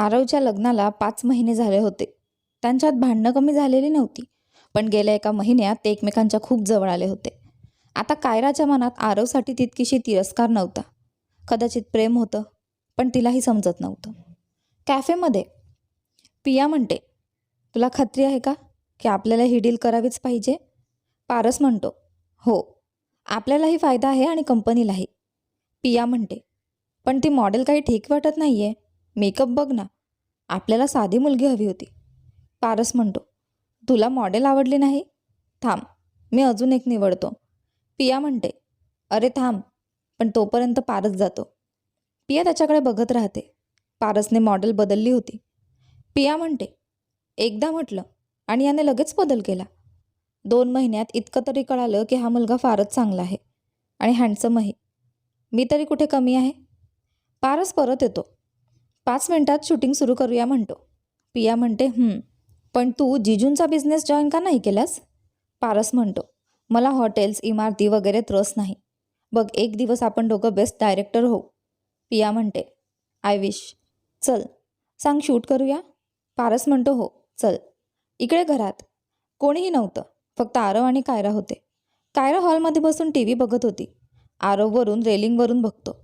आरवच्या लग्नाला पाच महिने झाले होते. त्यांच्यात भांडणं कमी झालेली नव्हती पण गेल्या एका महिन्यात ते एकमेकांच्या खूप जवळ आले होते. आता कायराच्या मनात आरवसाठी तितकीशी तिरस्कार नव्हता. कदाचित प्रेम होतं पण तिलाही समजत नव्हतं. कॅफेमध्ये पिया म्हणते तुला खात्री आहे का की आपल्याला ही डील करावीच पाहिजे? पारस म्हणतो हो आपल्यालाही फायदा आहे आणि कंपनीलाही. पिया म्हणते पण ती मॉडेल काही ठीक वाटत नाही आहे मेकअप बघ ना. आपल्याला साधी मुलगी हवी होती. पारस म्हणतो तुला मॉडेल आवडली नाही? थांब मी अजून एक निवडतो. पिया म्हणते अरे थांब पण तोपर्यंत पारस जातो. पिया त्याच्याकडे बघत राहते. पारसने मॉडेल बदलली होती. पिया म्हणते एकदा म्हटलं आणि याने लगेच बदल केला. दोन महिन्यात इतकं तरी कळालं की हा मुलगा फारच चांगला आहे आणि हँडसमही मी तरी कुठे कमी आहे? पारस परत येतो. पाच मिनटात शूटिंग सुरू करूया म्हणतो. पिया म्हणते पण तू जिजूंचा बिझनेस जॉईन का नाही केलास? पारस म्हणतो मला हॉटेल्स इमारती वगैरे त्रस नाही. बघ एक दिवस आपण दोघं बेस्ट डायरेक्टर होऊ. पिया म्हणते आय विश चल सांग शूट करूया? पारस म्हणतो हो चल. इकडे घरात. कोणीही नव्हतं फक्त आरव आणि कायरा होते. कायरा हॉलमध्ये बसून टी व्ही बघत होती. आरववरून रेलिंगवरून बघतो.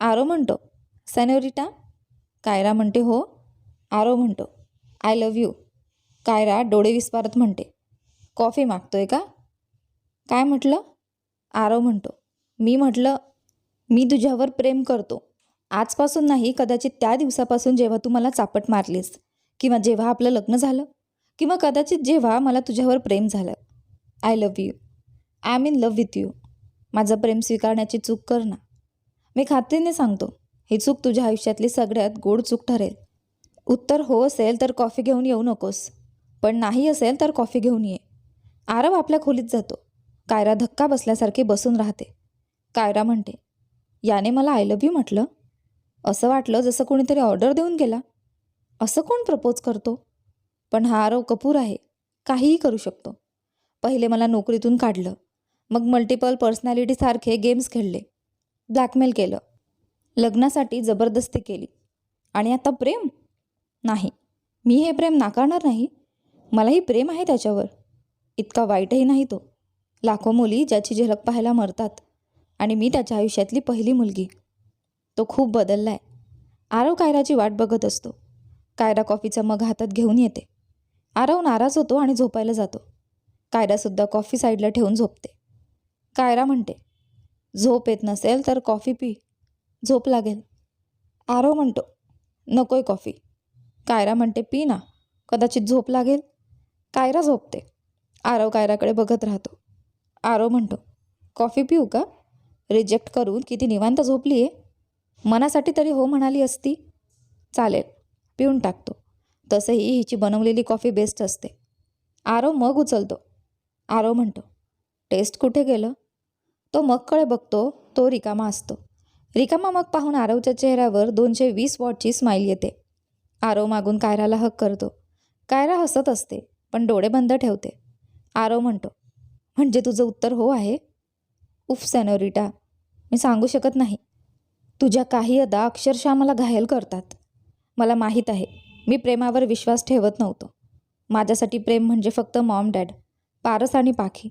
आरव म्हणतो सॅनोरिटा कायरा म्हणते हो. आरो म्हणतो आय लव्ह यू. कायरा डोळे विस्पारत म्हणते कॉफी मागतोय का? काय म्हटलं? आरव म्हणतो मी म्हटलं मी तुझ्यावर प्रेम करतो. आजपासून नाही कदाचित त्या दिवसापासून जेव्हा तू मला चापट मारलीस किंवा जेव्हा आपलं लग्न झालं किंवा कदाचित जेव्हा मला तुझ्यावर प्रेम झालं. I love you. I am in love with you. माझं प्रेम स्वीकारण्याची चूक कर ना. मी खात्रीने सांगतो ही चूक तुझ्या आयुष्यातली सगळ्यात गोड चूक ठरेल. उत्तर हो असेल तर कॉफी घेऊन येऊ नकोस. पण नाही असेल तर कॉफी घेऊन ये. आरव आपल्या खोलीत जातो. कायरा धक्का बसल्यासारखी बसून राहते. कायरा म्हणते याने मला आय लव्ह यू म्हटलं? असं वाटलं जसं कोणीतरी ऑर्डर देऊन गेला. असं कोण प्रपोज करतो? पण हा आरव कपूर आहे. काहीही करू शकतो. पहिले मला नोकरीतून काढलं. मग मल्टिपल पर्सनॅलिटीसारखे गेम्स खेळले. ब्लॅकमेल केलं. लग्नासाठी जबरदस्ती केली. आणि आता प्रेम? नाही. मी हे प्रेम नाकारणार नाही. मलाही प्रेम आहे त्याच्यावर. इतका वाईटही नाही तो. लाखो मुली ज्याची झलक पाहायला मरतात. आणि मी त्याच्या आयुष्यातली पहिली मुलगी. तो खूप बदलला आहे आरव कायराची वाट बघत असतो. कायरा कॉफीचा मग हातात घेऊन येते. आरव नाराज होतो आणि झोपायला जातो. कायरासुद्धा कॉफी साईडला ठेवून झोपते. कायरा म्हणते झोप येत नसेल तर कॉफी पी. झोप लागेल. आरो म्हणतो नकोय कॉफी. कायरा म्हणते पी ना कदाचित झोप लागेल. कायरा झोपते. आरव कायराकडे बघत राहतो. आरव म्हणतो कॉफी पिऊ का? रिजेक्ट करून किती निवांत झोपली आहे मनासाठी तरी हो म्हणाली असती. चालेल पिऊन टाकतो. तसंही हिची बनवलेली कॉफी बेस्ट असते. आरव मग उचलतो. आरव म्हणतो टेस्ट कुठे गेलं? तो मगकडे बघतो तो रिकामा असतो. रिकामा मग पाहून आरवच्या चेहऱ्यावर दोनशे वीस वॉटची स्माईल येते. आरव मागून कायराला हक करतो. कायरा हसत असते पण डोळे बंद ठेवते. आरव म्हणतो म्हणजे तुझं उत्तर हो आहे? उफ सॅनोरिटा मी सांगू शकत नाही. तुझ्या काही अदा अक्षरशः मला घायल करतात. मला माहीत आहे मी प्रेमावर विश्वास ठेवत नव्हतो. माझ्यासाठी प्रेम म्हणजे फक्त मॉम डॅड पारस आणि पाखी.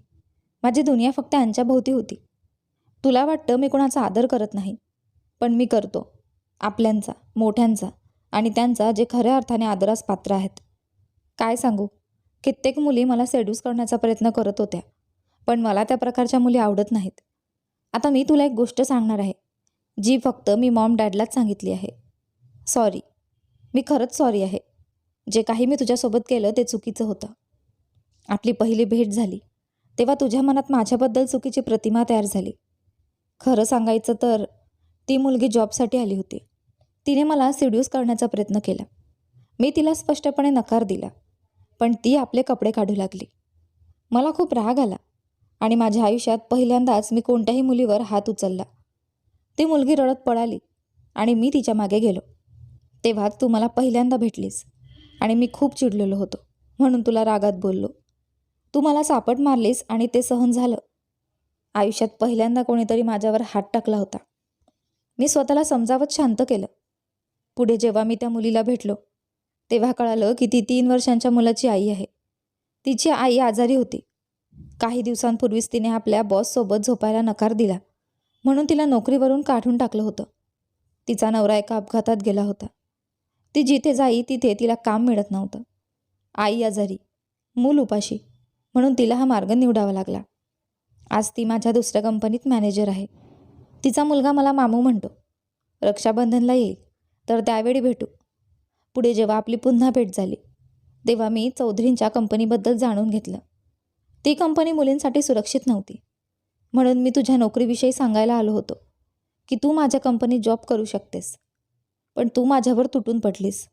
माझी दुनिया फक्त यांच्याभोवती होती. तुला वाटतं मी कोणाचा आदर करत नाही? पण मी करतो. आपल्यांचा मोठ्यांचा आणि त्यांचा जे खऱ्या अर्थाने आदरास पात्र आहेत. काय सांगू? कित्येक मुली मला सेड्यूस करण्याचा प्रयत्न करत होत्या पण मला त्या प्रकारच्या मुली आवडत नाहीत. आता मी तुला एक गोष्ट सांगणार आहे जी फक्त मी मॉम डॅडलाच सांगितली आहे. सॉरी मी खरंच सॉरी आहे. जे काही मी तुझ्यासोबत केलं ते चुकीचं होतं. आपली पहिली भेट झाली तेव्हा तुझ्या मनात माझ्याबद्दल चुकीची प्रतिमा तयार झाली. खरं सांगायचं तर ती मुलगी जॉबसाठी आली होती. तिने मला सिड्यूस करण्याचा प्रयत्न केला. मी तिला स्पष्टपणे नकार दिला पण ती आपले कपडे काढू लागली. मला खूप राग आला आणि माझ्या आयुष्यात पहिल्यांदाच मी कोणत्याही मुलीवर हात उचलला. ती मुलगी रडत पळाली आणि मी तिच्यामागे गेलो. तेव्हा तू मला पहिल्यांदा भेटलीस आणि मी खूप चिडलेलो होतो म्हणून तुला रागात बोललो. तू मला सापट मारलीस आणि ते सहन झालं. आयुष्यात पहिल्यांदा कोणीतरी माझ्यावर हात टाकला होता. मी स्वतःला समजावत शांत केलं. पुढे जेव्हा मी त्या मुलीला भेटलो तेव्हा कळालं की ती तीन वर्षांच्या मुलाची आई आहे. तिची आई आजारी होती. काही दिवसांपूर्वीच तिने आपल्या बॉससोबत झोपायला नकार दिला म्हणून तिला नोकरीवरून काढून टाकलं होतं. तिचा नवरा एका अपघातात गेला होता. ती जिथे जाई तिथे तिला काम मिळत नव्हतं. आई आजारी मूल उपाशी म्हणून तिला हा मार्ग निवडावा लागला. आज ती माझ्या दुसऱ्या कंपनीत मॅनेजर आहे. तिचा मुलगा मला मामू म्हणतो. रक्षाबंधनला येईल तर त्यावेळी भेटू. पुढे जेव्हा आपली पुन्हा भेट झाली तेव्हा मी चौधरींच्या कंपनीबद्दल जाणून घेतलं. ती कंपनी मुलींसाठी सुरक्षित नव्हती. म्हणून मी तुझ्या नोकरीविषयी सांगायला आलो होतो की तू माझ्या कंपनीत जॉब करू शकतेस पण तू माझ्यावर तुटून पडलीस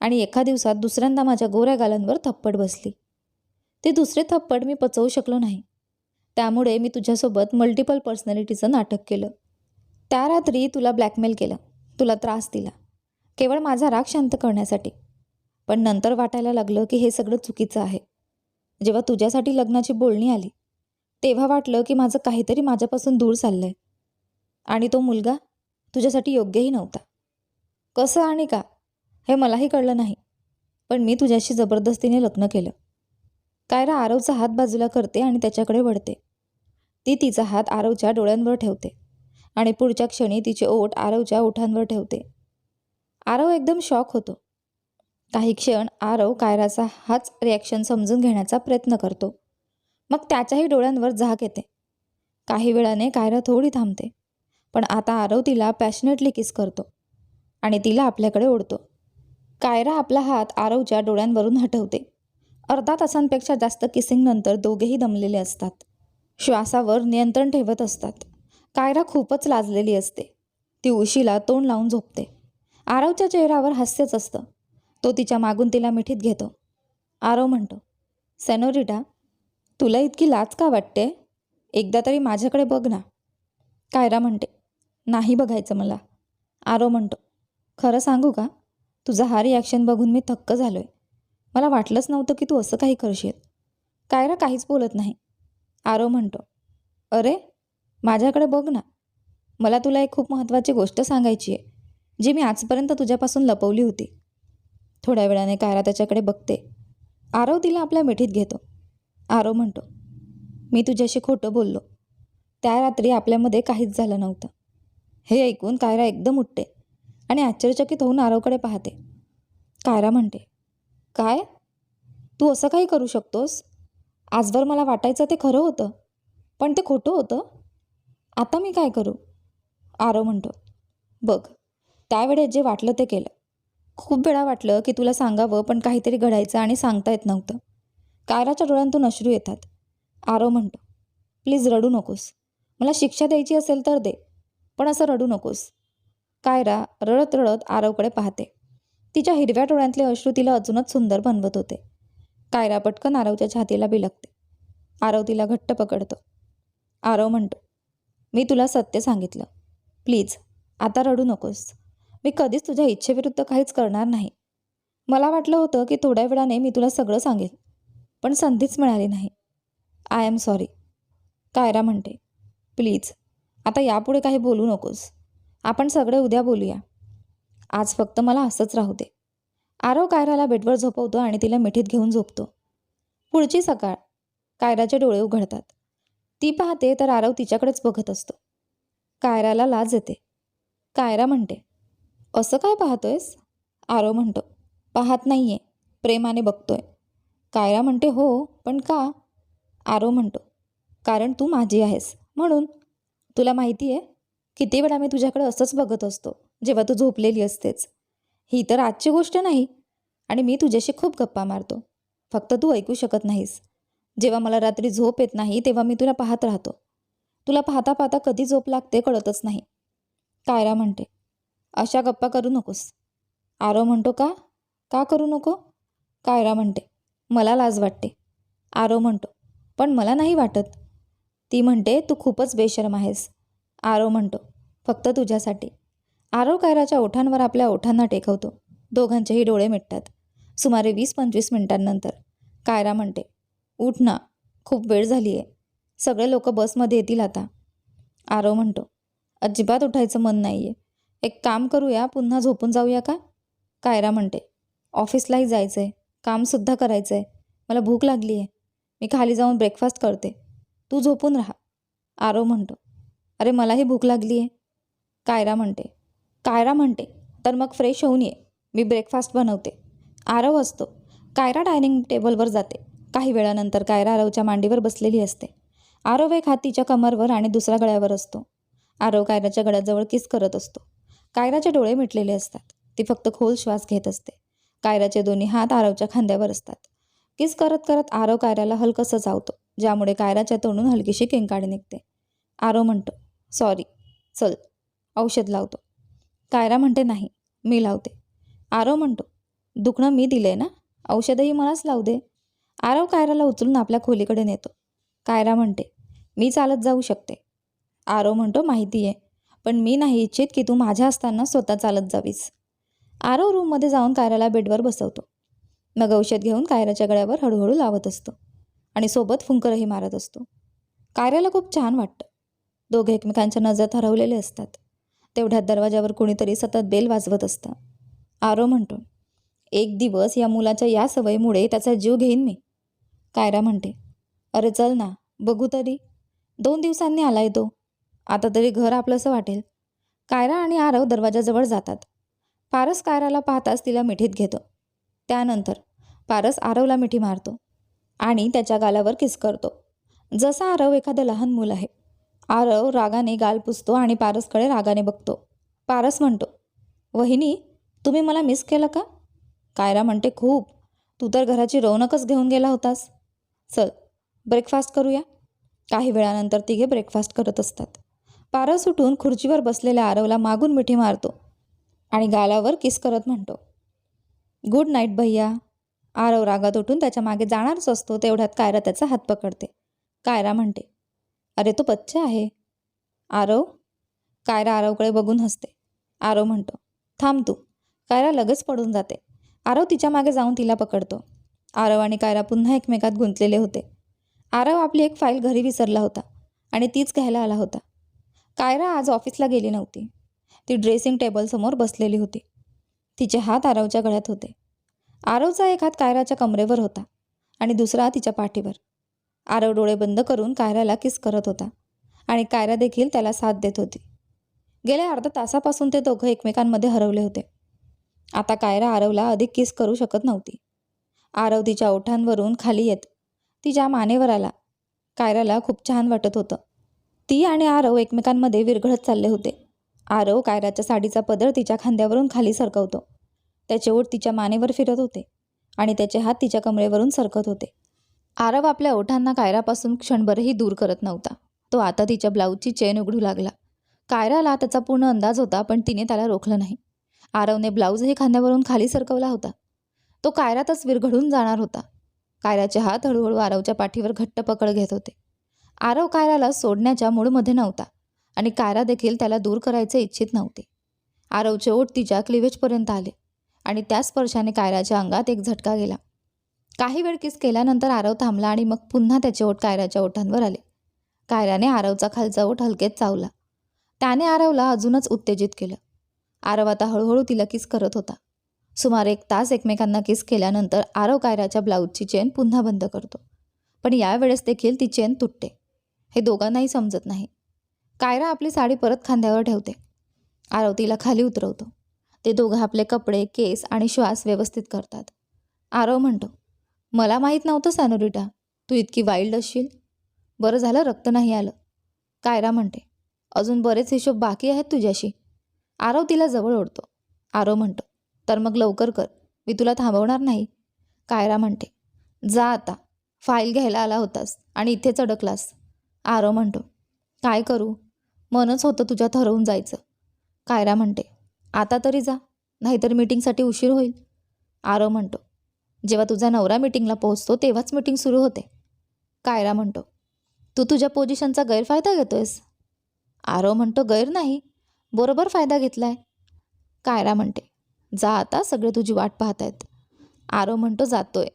आणि एका दिवसात दुसऱ्यांदा माझ्या गोऱ्या गालांवर थप्पड बसली. ते दुसरे थप्पड मी पचवू शकलो नाही. त्यामुळे मी तुझ्यासोबत मल्टिपल पर्सनॅलिटीचं नाटक केलं. त्या रात्री तुला ब्लॅकमेल केलं. तुला त्रास दिला. केवळ माझा राग शांत करण्यासाठी. पण नंतर वाटायला लागलं की हे सगळं चुकीचं आहे. जेव्हा तुझ्यासाठी लग्नाची बोलणी आली तेव्हा वाटलं की माझं काहीतरी माझ्यापासून दूर चाललं आहे आणि तो मुलगा तुझ्यासाठी योग्यही नव्हता. कसं आणि का? हे मलाही कळलं नाही. पण मी तुझ्याशी जबरदस्तीने लग्न केलं. कायरा आरवचा हात बाजूला करते आणि त्याच्याकडे वळते. ती तिचा हात आरवच्या डोळ्यांवर ठेवते. आणि पुढच्या क्षणी तिचे ओठ आरवच्या ओठांवर ठेवते. आरव एकदम शॉक होतो. काही क्षण आरव कायराचा हाच रिॲक्शन समजून घेण्याचा प्रयत्न करतो. मग त्याच्याही डोळ्यांवर झाक येते. काही वेळाने कायरा थोडी थांबते पण आता आरव तिला पॅशनेटली किस करतो आणि तिला आपल्याकडे ओढतो. कायरा आपला हात आरवच्या डोळ्यांवरून हटवते. अर्धा तासांपेक्षा जास्त किसिंगनंतर दोघेही दमलेले असतात. श्वासावर नियंत्रण ठेवत असतात. कायरा खूपच लाजलेली असते. ती उशीला तोंड लावून झोपते. आरवच्या चेहऱ्यावर हास्यच असतं. तो तिच्या मागून तिला मिठीत घेतो. आरव म्हणतो सेनोरिटा तुला इतकी लाज का वाटते? एकदा तरी माझ्याकडे बघ ना. कायरा म्हणते नाही बघायचं मला. आरव म्हणतो खरं सांगू का? तुझा हा रिॲक्शन बघून मी थक्क झालो आहे मला वाटलंच नव्हतं की तू असं काही करशील. कायरा काहीच बोलत नाही. आरव म्हणतो अरे माझ्याकडे बघ ना. मला तुला एक खूप महत्त्वाची गोष्ट सांगायची आहे जी मी आजपर्यंत तुझ्यापासून लपवली होती. थोड्या वेळाने कायरा त्याच्याकडे बघते. आरव तिला आपल्या मिठीत घेतो. आरव म्हणतो मी तुझ्याशी खोटं बोललो. त्या रात्री आपल्यामध्ये काहीच झालं नव्हतं. हे ऐकून कायरा एकदम उठते आणि आश्चर्यचकित होऊन आरवकडे पाहते. कायरा म्हणते काय? तू असं काही करू शकतोस? आजवर मला वाटायचं ते खरं होतं पण ते खोटं होतं? आता मी काय करू? आरव म्हणतो बघ त्यावेळेस जे वाटलं ते केलं. खूप वेळा वाटलं की तुला सांगावं पण काहीतरी घडायचं आणि सांगता येत नव्हतं. कायराच्या डोळ्यांतून अश्रू येतात. आरव म्हणतो प्लीज रडू नकोस. मला शिक्षा द्यायची असेल तर दे पण असं रडू नकोस. कायरा रडत रडत आरवकडे पाहते. तिच्या हिरव्या डोळ्यांतले अश्रू तिला अजूनच सुंदर बनवत होते. कायरा पटकन आरवच्या छातीला बिलकते आरव तिला घट्ट पकडतो. आरव म्हणतो मी तुला सत्य सांगितलं. प्लीज आता रडू नकोस. मी कधीच तुझ्या इच्छेविरुद्ध काहीच करणार नाही. मला वाटलं होतं की थोड्या वेळाने मी तुला सगळं सांगेन पण संधीच मिळाली नाही. आय एम सॉरी कायरा म्हणते प्लीज आता यापुढे काही बोलू नकोस. आपण सगळे उद्या बोलूया. आज फक्त मला असंच राहू दे. आरव कायराला बेडवर झोपवतो आणि तिला मिठीत घेऊन झोपतो. पुढची सकाळ. कायराचे डोळे उघडतात. ती पाहते तर आरव तिच्याकडेच बघत असतो. कायराला लाज येते. कायरा म्हणते असं काय पाहतोयस? आरव म्हणतो पाहत नाहीये प्रेमाने बघतोय. कायरा म्हणते हो पण का? आरव म्हणतो कारण तू माझी आहेस म्हणून तुला माहिती आहे किती वेळा मी तुझ्याकडे असंच बघत असतो जेव्हा तू झोपलेली असतेच. ही तर आजची गोष्ट नाही आणि मी तुझ्याशी खूप गप्पा मारतो. फक्त तू ऐकू शकत नाहीस. जेव्हा मला रात्री झोप येत नाही तेव्हा मी तुला पाहत राहतो. तुला पाहता पाहता कधी झोप लागते कळतच नाही. कायरा म्हणते अशा गप्पा करू नकोस. आरव म्हणतो का? का करू नको? कायरा म्हणते मला लाज वाटते. आरव म्हणतो पण मला नाही वाटत. ती म्हणते तू खूपच बेशरम आहेस. आरव म्हणतो फक्त तुझ्यासाठी. आरव कायराच्या ओठांवर आपल्या ओठांना टेकवतो. दोघांचेही डोळे मिटतात. सुमारे वीस पंचवीस मिनिटांनंतर कायरा म्हणते उठ ना खूप वेळ झाली आहे सगळे लोक बसमध्ये येतील आता. आरव म्हणतो अजिबात उठायचं मन नाही आहे एक काम करूया पुन्हा झोपून जाऊया का? कायरा म्हणते ऑफिसलाही जायचं आहे कामसुद्धा करायचं आहे मला भूक लागली आहे मी खाली जाऊन ब्रेकफास्ट करते. तू झोपून राहा. आरो म्हणतो अरे मलाही भूक लागली आहे कायरा म्हणते कायरा म्हणते तर मग फ्रेश होऊन ये. मी ब्रेकफास्ट बनवते. आरव असतो कायरा डायनिंग टेबलवर जाते. काही वेळानंतर कायरा आरवच्या मांडीवर बसलेली असते. आरव एक हात तिच्या कमरवर आणि दुसरा गळ्यावर असतो. आरव कायराच्या गळ्याजवळ किस करत असतो. कायराचे डोळे मिटलेले असतात. ती फक्त खोल श्वास घेत असते. कायराचे दोन्ही हात आरवच्या खांद्यावर असतात. किस करत करत आरव कायराला हलकंसं चावतो ज्यामुळे कायराच्या तोंडून हलकीशी किंकाड निघते. आरव म्हणतो सॉरी चल औषध लावतो. कायरा म्हणते नाही मी लावते. आरव म्हणतो दुखणं मी दिले ना? औषधही मलाच लावू दे. आरव कायराला उचलून आपल्या खोलीकडे नेतो. कायरा म्हणते मी चालत जाऊ शकते. आरव म्हणतो माहिती आहे पण मी नाही इच्छित की तू माझ्या असताना स्वतः चालत जावीस. आरव रूममध्ये जाऊन कायराला बेडवर बसवतो. मग औषध घेऊन कायराच्या गळ्यावर हळूहळू लावत असतो आणि सोबत फुंकरही मारत असतो. कायराला खूप छान वाटतं. दोघे एकमेकांच्या नजरात हरवलेले असतात. तेवढ्यात दरवाजावर कुणीतरी सतत बेल वाजवत असतं. आरो म्हणतो एक दिवस या मुलाच्या या सवयीमुळे त्याचा जीव घेईन मी. कायरा म्हणते अरे चल ना बघू तरी. दोन दिवसांनी आलाय तो. आता तरी घर आपलंसं वाटेल. कायरा आणि आरव दरवाजाजवळ जातात. पारस कायराला पाहताच तिला मिठीत घेतो. त्यानंतर पारस आरवला मिठी मारतो आणि त्याच्या गालावर किस करतो. जसा आरव एखादं लहान मूल आहे. आरव रागाने गाल पुसतो आणि पारसकडे रागाने बघतो. पारस म्हणतो वहिनी तुम्ही मला मिस केलं का? कायरा म्हणते खूप. तू तर घराची रौनकच घेऊन गेला होतास. चल ब्रेकफास्ट करूया. काही वेळानंतर तिघे ब्रेकफास्ट करत असतात. पारस उठून खुर्चीवर बसलेल्या आरवला मागून मिठी मारतो आणि गालावर किस करत म्हणतो. गुड नाईट भैया. आरव रागात उठून त्याच्यामागे जाणारच असतो तेवढ्यात कायरा त्याचा हात पकडते. कायरा म्हणते अरे तो बच्चा आहे. आरव कायरा आरवकडे बघून हसते. आरव म्हणतो थांब तू. कायरा लगेच पडून जाते. आरव तिच्यामागे जाऊन तिला पकडतो. आरव आणि कायरा पुन्हा एकमेकात गुंतलेले होते. आरव आपली एक फाईल घरी विसरला होता आणि तीच घ्यायला आला होता. कायरा आज ऑफिसला गेली नव्हती. ती ड्रेसिंग टेबलसमोर बसलेली होती. तिचे हात आरवच्या गळ्यात होते. आरवचा एक हात कायराच्या कमरेवर होता आणि दुसरा तिच्या पाठीवर. आरव डोळे बंद करून कायराला किस करत होता आणि कायरा देखील त्याला साथ देत होती. गेल्या अर्धा तासापासून ते दोघं एकमेकांमध्ये हरवले होते. आता कायरा आरवला अधिक किस करू शकत नव्हती. आरव तिच्या ओठांवरून खाली येत. तिच्या मानेवर आला कायराला खूप छान वाटत होतं. ती आणि आरव एकमेकांमध्ये विरघळत चालले होते. आरव कायराच्या साडीचा पदर तिच्या खांद्यावरून खाली सरकवतो. त्याचे ओठ तिच्या मानेवर फिरत होते आणि त्याचे हात तिच्या कमरेवरून सरकत होते. आरव आपल्या ओठांना कायरापासून क्षणभरही दूर करत नव्हता. तो आता तिच्या ब्लाऊजची चेन उघडू लागला. कायराला त्याचा पूर्ण अंदाज होता पण तिने त्याला रोखलं नाही. आरवने ब्लाऊजही खांद्यावरून खाली सरकवला होता. तो कायरातच विरघडून जाणार होता. कायराचे हात हळूहळू आरवच्या पाठीवर घट्ट पकड घेत होते. आरव कायराला सोडण्याच्या मूळमध्ये नव्हता आणि कायरा देखील त्याला दूर करायचे इच्छित नव्हते. आरवचे ओठ तिच्या क्लिवेजपर्यंत आले आणि त्या स्पर्शाने कायराच्या अंगात एक झटका गेला. काही वेळ किस केल्यानंतर आरव थांबला आणि मग पुन्हा त्याचे ओठ कायराच्या ओठांवर आले. कायराने आरवचा खालचा ओठ हलकेत चावला. त्याने आरवला अजूनच उत्तेजित केलं. आरव आता हळूहळू तिला किस करत होता. सुमारे एक तास एकमेकांना किस केल्यानंतर आरव कायराच्या ब्लाऊजची चेन पुन्हा बंद करतो. पण यावेळेस देखील ती चेन तुटते. हे दोघांनाही समजत नाही. कायरा आपली साडी परत खांद्यावर ठेवते. आरव तिला खाली उतरवतो. ते दोघं आपले कपडे केस आणि श्वास व्यवस्थित करतात. आरव म्हणतो मला माहीत नव्हतं सॅनोरिटा. तू इतकी वाईल्ड असशील. बरं झालं रक्त नाही आलं. कायरा म्हणते अजून बरेच हिशोब बाकी आहेत तुझ्याशी. आरव तिला जवळ ओढतो. आरव म्हणतो तर मग लवकर कर. मी तुला थांबवणार नाही. कायरा म्हणते जा आता. फाईल घ्यायला आला होतास आणि इथेच अडकलास. आरो म्हणतो काय करू? मनच होतं तुझ्या ठरवून जायचं. कायरा म्हणते आता तरी जा. नाहीतर मीटिंगसाठी उशीर होईल. आरो म्हणतो जेव्हा तुझा नवरा मीटिंगला पोहोचतो तेव्हाच मीटिंग सुरू होते. कायरा म्हणतो तू तुझ्या पोझिशनचा गैरफायदा घेतोयस. आरो म्हणतो गैर नाही. बरोबर फायदा घेतलाय. कायरा म्हणते जा आता सगळे तुझी वाट पाहत आहेत आरव म्हणतो जातोय.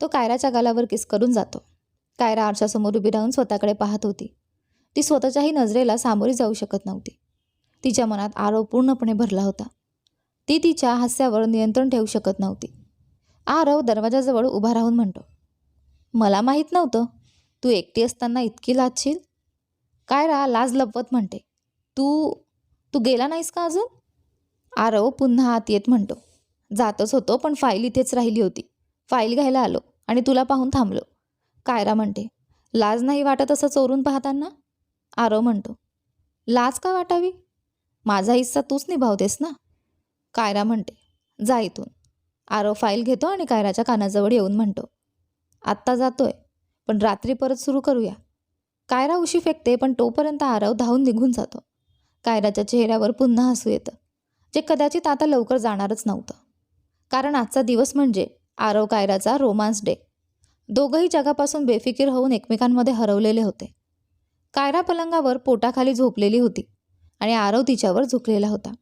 तो कायराच्या गालावर किस करून जातो. कायरा आरशासमोर उभी राहून स्वतःकडे पाहत होती. ती स्वतःच्याही नजरेला सामोरी जाऊ शकत नव्हती. तिच्या मनात आरव पूर्णपणे भरला होता. ती तिच्या हास्यावर नियंत्रण ठेवू शकत नव्हती. आरव दरवाजाजवळ उभा राहून म्हणतो मला माहीत नव्हतं. तू एकटी असताना इतकी लाजशील? कायरा लाज लपवत म्हणते तू तू गेला नाहीस का अजून? आरव पुन्हा आत येत म्हणतो. जातच होतो पण फाईल इथेच राहिली होती. फाईल घ्यायला आलो आणि तुला पाहून थांबलो. कायरा म्हणते लाज नाही वाटत असं चोरून पाहताना? आरव म्हणतो लाज का वाटावी? माझा हिस्सा तूच निभावतेस ना? कायरा म्हणते जा इथून. आरव फाईल घेतो आणि कायराच्या कानाजवळ येऊन म्हणतो आत्ता जातोय पण रात्री परत सुरू करूया. कायरा उशी फेकते पण तोपर्यंत आरव धावून निघून जातो. कायराच्या चेहऱ्यावर पुन्हा हसू येतं. जे कदाचित आता लवकर जाणारच नव्हतं. कारण आजचा दिवस म्हणजे आरव कायराचा रोमान्स डे. दोघंही जगापासून बेफिकीर होऊन एकमेकांमध्ये हरवलेले होते. कायरा पलंगावर पोटाखाली झोपलेली होती आणि आरव तिच्यावर झुकलेला होता.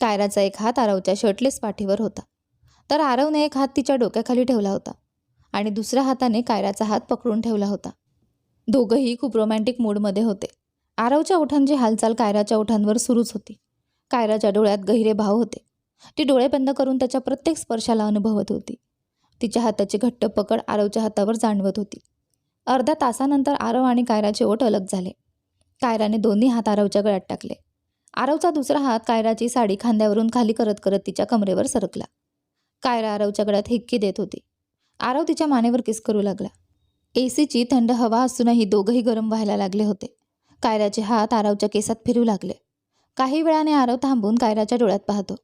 कायराचा एक हात आरवच्या शर्टलेस पाठीवर होता. तर आरवने एक हात तिच्या डोक्याखाली ठेवला होता आणि दुसऱ्या हाताने कायराचा हात पकडून ठेवला होता. दोघंही खूप रोमॅन्टिक मूडमध्ये होते. आरवच्या ओठांची हालचाल कायराच्या ओठांवर सुरूच होती. कायराच्या डोळ्यात गहिरे भाव होते. ती डोळे बंद करून त्याच्या प्रत्येक स्पर्शाला अनुभवत होती. तिच्या हाताची घट्ट पकड आरवच्या हातावर जाणवत होती. अर्ध्या तासानंतर आरव आणि कायराचे ओठ अलग झाले. कायराने दोन्ही हात आरवच्या गळ्यात टाकले. आरवचा दुसरा हात कायराची साडी खांद्यावरून खाली करत करत तिच्या कमरेवर सरकला. कायरा आरवच्या गळ्यात हिक्की देत होती. आरव तिच्या मानेवर किस करू लागला. एसीची थंड हवा असूनही दोघंही गरम व्हायला लागले होते. कायराचे हात आरवच्या केसात फिरू लागले. काही वेळाने आरव थांबून कायराच्या डोळ्यात पाहतो.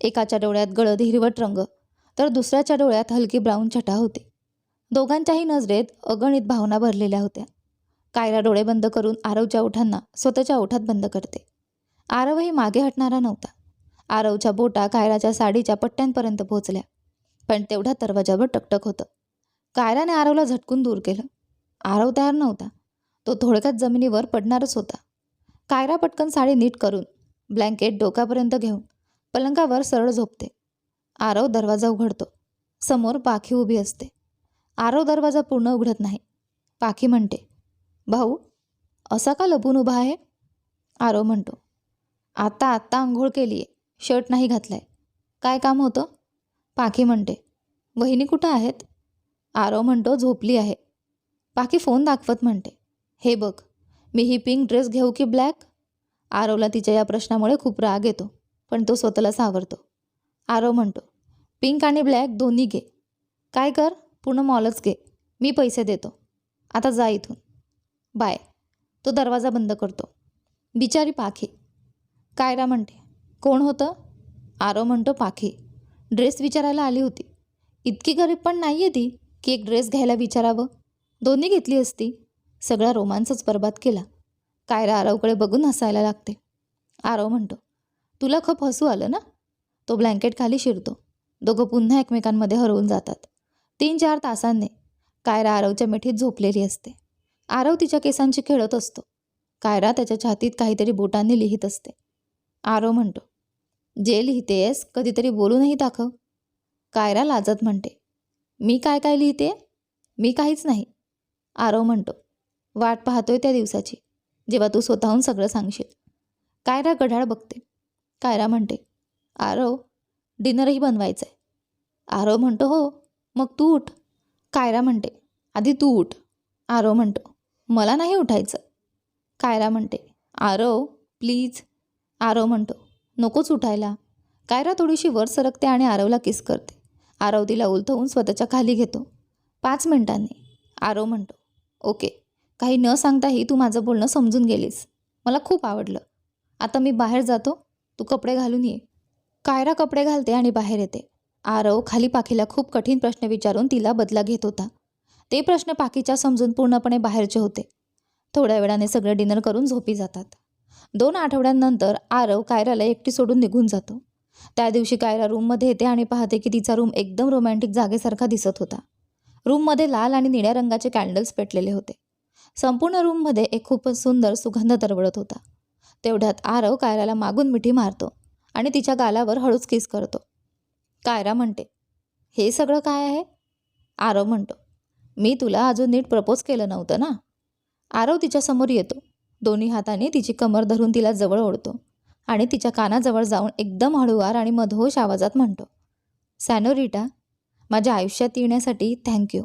एकाच्या डोळ्यात गळद हिरवट रंग तर दुसऱ्याच्या डोळ्यात हलकी ब्राऊन छटा होती. दोघांच्याही नजरेत अगणित भावना भरलेल्या होत्या. कायरा डोळे बंद करून आरवच्या ओठांना स्वतःच्या ओठात बंद करते. आरवही मागे हटणारा नव्हता. आरवच्या बोटा कायराच्या साडीच्या पट्ट्यांपर्यंत पोहोचल्या पण तेवढ्या दरवाजावर टकटक होतं. कायराने आरवला झटकून दूर केलं. आरव तयार नव्हता. तो थोडक्यात जमिनीवर पडणारच होता. कायरा पटकन साडी नीट करून ब्लँकेट डोक्यापर्यंत घेऊन पलंगावर सरळ झोपते. आरव दरवाजा उघडतो. समोर पाखी उभी असते. आरव दरवाजा पूर्ण उघडत नाही. पाखी म्हणते भाऊ असा का लपून उभा आहे? आरव म्हणतो आता आत्ता आंघोळ केली आहे शर्ट नाही घातलाय. काय काम होतं? पाखी म्हणते वहिनी कुठं आहेत? आरव म्हणतो झोपली आहे. पाखी फोन दाखवत म्हणते हे बघ मी ही पिंक ड्रेस घेऊ की ब्लॅक आरवला तिच्या या प्रश्नामुळे खूप राग येतो पण तो स्वतःला सावरतो आरव म्हणतो पिंक आणि ब्लॅक दोन्ही घे. काय कर? पूर्ण मॉलच घे. मी पैसे देतो. आता जा इथून. बाय. तो दरवाजा बंद करतो. बिचारी पाखी. कायरा म्हणते. कोण होतं? आरव म्हणतो पाखी. ड्रेस विचारायला आली होती. इतकी गरीब पण नाही आहे ती की एक ड्रेस घ्यायला विचारावं? दोन्ही घेतली असती. सगळा रोमांचच बरबाद केला. कायरा आरवकडे बघून हसायला लागते. आरव म्हणतो तुला खूप हसू आलं ना? तो ब्लँकेट खाली शिरतो. दोघं पुन्हा एकमेकांमध्ये हरवून जातात. तीन चार तासांनी कायरा आरवच्या मिठीत झोपलेली असते. आरव तिच्या केसांची खेळत असतो. कायरा त्याच्या छातीत काहीतरी बोटांनी लिहित असते. आरव म्हणतो जे लिहितेस कधीतरी बोलूनही दाखव. कायरा लाजत म्हणते मी काय काय लिहिते मी काहीच नाही. आरव म्हणतो वाट पाहतोय त्या दिवसाची. जेव्हा तू स्वतःहून सगळं सांगशील. कायरा गढाळ बघते. कायरा म्हणते आरव डिनरही बनवायचं आहे आरव म्हणतो हो मग तू उठ. कायरा म्हणते आधी तू उठ. आरव म्हणतो मला नाही उठायचं. कायरा म्हणते आरव प्लीज. आरव म्हणतो नकोच उठायला. कायरा थोडीशी वर सरकते आणि आरवला किस करते. आरव तिला उलथवून स्वतःच्या खाली घेतो. पाच मिनिटांनी आरव म्हणतो ओके. काही न सांगताही तू माझं बोलणं समजून गेलीस. मला खूप आवडलं. आता मी बाहेर जातो. तू कपडे घालून ये. कायरा कपडे घालते आणि बाहेर येते. आरव खाली पाखीला खूप कठीण प्रश्न विचारून तिला बदला घेत होता. ते प्रश्न पाखीच्या समजून पूर्णपणे बाहेरचे होते. थोड्या वेळाने सगळे डिनर करून झोपी जातात. दोन आठवड्यांनंतर आरव कायराला एकटी सोडून निघून जातो. त्या दिवशी कायरा रूममध्ये येते आणि पाहते की तिचा रूम एकदम रोमॅन्टिक जागेसारखा दिसत होता. रूममध्ये लाल आणि निळ्या रंगाचे कॅन्डल्स पेटलेले होते. संपूर्ण रूममध्ये एक खूपच सुंदर सुगंध दरवळत होता. तेवढ्यात आरव कायराला मागून मिठी मारतो आणि तिच्या गालावर हळूच किस करतो. कायरा म्हणते हे सगळं काय आहे? आरव म्हणतो मी तुला अजून नीट प्रपोज केलं नव्हतं ना? आरव तिच्यासमोर येतो. दोन्ही हाताने तिची कमर धरून तिला जवळ ओढतो आणि तिच्या कानाजवळ जाऊन एकदम हळूवार आणि मधोश आवाजात म्हणतो सॅनोरिटा माझ्या आयुष्यात येण्यासाठी थँक्यू.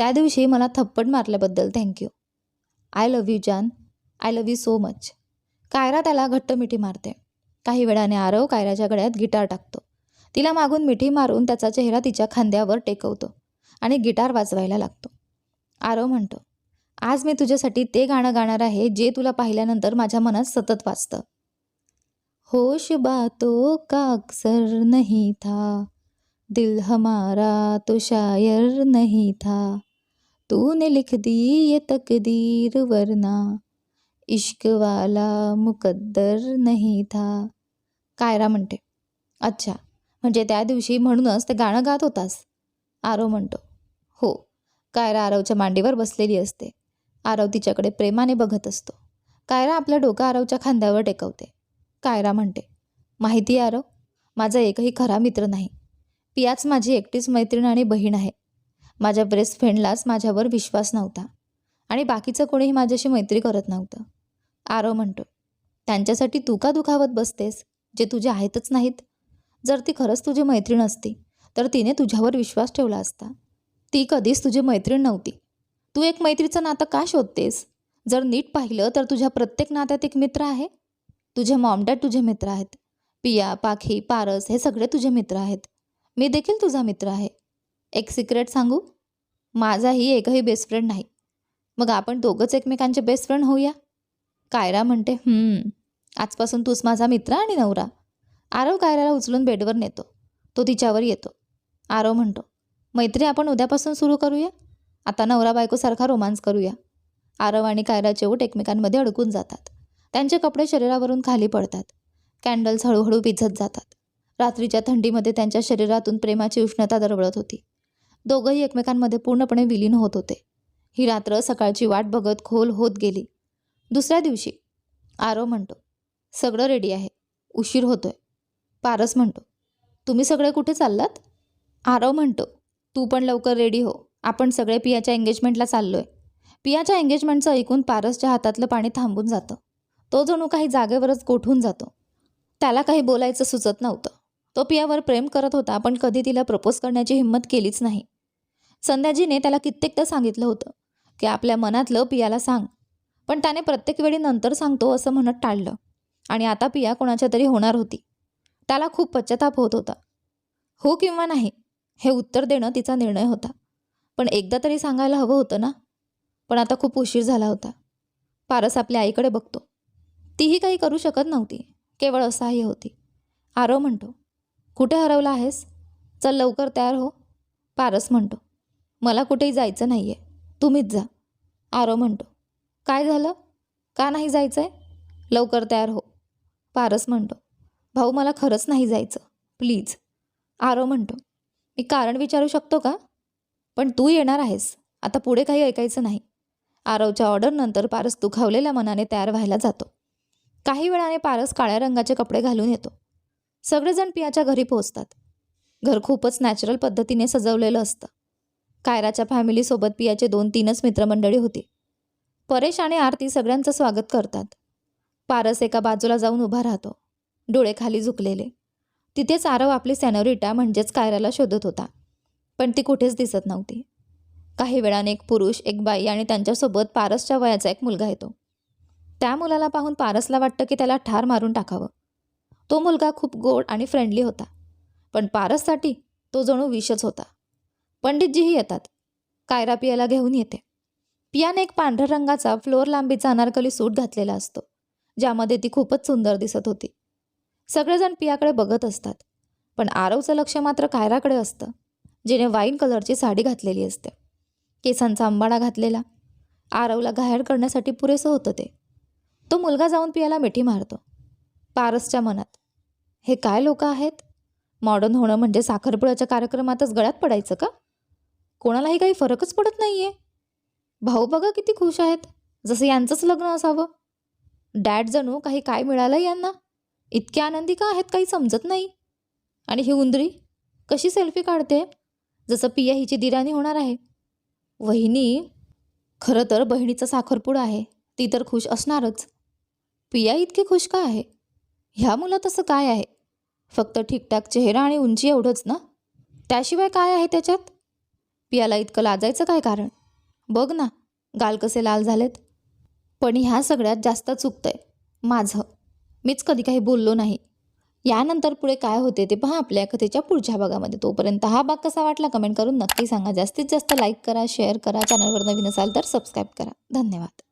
त्या दिवशी मला थप्पड मारल्याबद्दल thank you I love you Jan I love you so much Kaira त्याला घट्ट मिठी मारते. काही वेळाने आरव कायराच्या गळ्यात गिटार टाकतो. तिला मागून मिठी मारून त्याचा चेहरा तिच्या खांद्यावर टेकवतो आणि गिटार वाजवायला लागतो. आरव म्हणतो आज मी तुझ्यासाठी ते गाणं गाणार आहे जे तुला पाहिल्यानंतर माझ्या मनात सतत वाचतं होश बातो का अक्सर नहीं था. दिल हमारा तो शायर नहीं था. तूने लिख दी ये तकदीर वरना इश्क वाला मुकद्दर नहीं था। कायरा म्हणते अच्छा म्हणजे त्या दिवशी म्हणूनच ते गाणं गात होतास? आरव म्हणतो हो कायरा आरवच्या मांडीवर बसलेली असते. आरव तिच्याकडे प्रेमाने बघत असतो. कायरा आपलं डोकं आरवच्या खांद्यावर टेकवते. कायरा म्हणते माहिती आरव माझा एकही खरा मित्र नाही. पियाच माझी एकटीच मैत्रीण आणि बहीण आहे. माझ्या बेस्ट फ्रेंडलाच माझ्यावर विश्वास नव्हता. आणि बाकीचं कोणीही माझ्याशी मैत्री करत नव्हतं. आरव म्हणतो त्यांच्यासाठी तू का दुखावत बसतेस? जे तुझे आहेतच नाहीत. जर ती खरंच तुझी मैत्रीण असती तर तिने तुझ्यावर विश्वास ठेवला असता. ती कधीच तुझी मैत्रीण नव्हती. तू एक मैत्रीचं नातं का शोधतेस? जर नीट पाहिलं तर तुझ्या प्रत्येक नात्यात एक मित्र आहे. तुझे मॉमडॅड तुझे मित्र आहेत. पिया पाखी पारस हे सगळे तुझे मित्र आहेत. मी देखील तुझा मित्र आहे. एक सिक्रेट सांगू? माझाही एकही बेस्ट फ्रेंड नाही. मग आपण दोघंच एकमेकांचे बेस्ट फ्रेंड होऊया? कायरा म्हणते आजपासून तूच माझा मित्र आणि नवरा. आरव कायराला उचलून बेडवर नेतो. तो तिच्यावर येतो. आरव म्हणतो मैत्री आपण उद्यापासून सुरू करूया? आता नवरा बायकोसारखा रोमांस करूया. आरव आणि कायराचे ओठ एकमेकांमध्ये अडकून जातात. त्यांचे कपडे शरीरावरून खाली पडतात. कॅन्डल्स हळूहळू भिजत जातात. रात्रीच्या थंडीमध्ये त्यांच्या शरीरातून प्रेमाची उष्णता दरवळत होती. दोघंही एकमेकांमध्ये पूर्णपणे विलीन होत होते. ही रात्र सकाळची वाट बघत खोल होत गेली. दुसऱ्या दिवशी आरो म्हणतो सगळं रेडी आहे. उशीर होतोय. पारस म्हणतो तुम्ही सगळे कुठे चाललात? आरव म्हणतो तू पण लवकर रेडी हो. आपण सगळे पियाच्या एंगेजमेंटला चाललोय. पियाच्या एंगेजमेंटचं ऐकून पारसच्या हातातलं पाणी थांबून जातं. तो जणू काही जागेवरच गोठून जातो. त्याला काही बोलायचं सुचत नव्हतं. तो पियावर प्रेम करत होता पण कधी तिला प्रपोज करण्याची हिंमत केलीच नाही. संध्याजीने त्याला कित्येकदा सांगितलं होतं की आपल्या मनातलं पियाला सांग पण त्याने प्रत्येक वेळी नंतर सांगतो असं म्हणत टाळलं. आणि आता पिया कोणाच्या तरी होणार होती. त्याला खूप पश्चाताप होत होता. हो किंवा नाही हे उत्तर देणं तिचा निर्णय होता. पण एकदा तरी सांगायला हवं होतं ना? पण आता खूप उशीर झाला होता. पारस आपल्या आईकडे बघतो. तीही काही करू शकत नव्हती केवळ असहाय्य होती. आरव म्हणतो कुठे हरवला आहेस? चल लवकर तयार हो. पारस म्हणतो. मला कुठेही जायचं नाही आहे तुम्हीच जा. आरो म्हणतो. काय झालं? का नाही जायचं आहे लवकर तयार हो. पारस म्हणतो. भाऊ मला खरंच नाही जायचं. प्लीज. आरो म्हणतो. मी कारण विचारू शकतो का? पण तू येणार आहेस. आता पुढे काही ऐकायचं नाही. आरवच्या ऑर्डरनंतर पारस दुखावलेल्या मनाने तयार व्हायला जातो. काही वेळाने पारस काळ्या रंगाचे कपडे घालून येतो. सगळेजण पियाच्या घरी पोहोचतात. घर खूपच नॅचरल पद्धतीने सजवलेलं असतं. कायराच्या फॅमिलीसोबत पियाचे दोन तीनच मित्रमंडळी होती. परेश आणि आरती सगळ्यांचं स्वागत करतात. पारस एका बाजूला जाऊन उभा राहतो. डोळे खाली झुकलेले. तिथेच आरव आपली सॅनोरिटा म्हणजेच कायराला शोधत होता. पण ती कुठेच दिसत नव्हती. काही वेळाने एक पुरुष एक बाई आणि त्यांच्यासोबत पारसच्या वयाचा एक मुलगा येतो. त्या मुलाला पाहून पारसला वाटतं की त्याला ठार मारून टाकावं. तो मुलगा खूप गोड आणि फ्रेंडली होता. पण पारससाठी तो जणू विषच होता. पंडितजीही येतात. कायरा पियाला घेऊन येते. पियाने एक पांढऱ्या रंगाचा फ्लोअर लांबीचा अनारकली सूट घातलेला असतो ज्यामध्ये ती खूपच सुंदर दिसत होती. सगळेजण पियाकडे बघत असतात पण आरवचं लक्ष मात्र कायराकडे असतं जिने वाईन कलरची साडी घातलेली असते. केसांचा अंबाडा घातलेला. आरवला घायाळ करण्यासाठी पुरेसं होतं ते. तो मुलगा जाऊन पियाला मिठी मारतो. पारसच्या मनात. हे काय लोक आहेत? मॉडर्न होणं म्हणजे साखरपुळ्याच्या कार्यक्रमातच गळ्यात पडायचं का? कोणालाही काही फरकच पडत नाही आहे भाऊ बघा किती खुश आहेत. जसं यांचंच लग्न असावं. डॅड जणू काही काय मिळालं यांना? इतके आनंदी का आहेत काही समजत नाही. आणि ही उंदरी कशी सेल्फी काढते? जसं पिया हिची दिराणी होणार आहे. वहिनी खरं तर बहिणीचा साखरपुडा आहे. ती तर खुश असणारच. पिया इतकी खुश का आहे? ह्या मुलात असं काय आहे? फक्त ठीकठाक चेहरा आणि उंची एवढंच ना? त्याशिवाय काय आहे त्याच्यात? पियाला इतकं लाजायचं काय कारण? बघ ना गाल कसे लाल झालेत. पण ह्या सगळ्यात जास्त चुकतंय माझं. मीच कधी काही बोललो नाही. यानंतर पुढे काय होते ते पहा आपल्या कथेच्या पुढच्या भागामध्ये. तोपर्यंत हा भाग कसा वाटला कमेंट करून नक्की सांगा. जास्तीत जास्त लाईक करा शेअर करा चॅनलवर नवीन असाल तर सबस्क्राईब करा. धन्यवाद.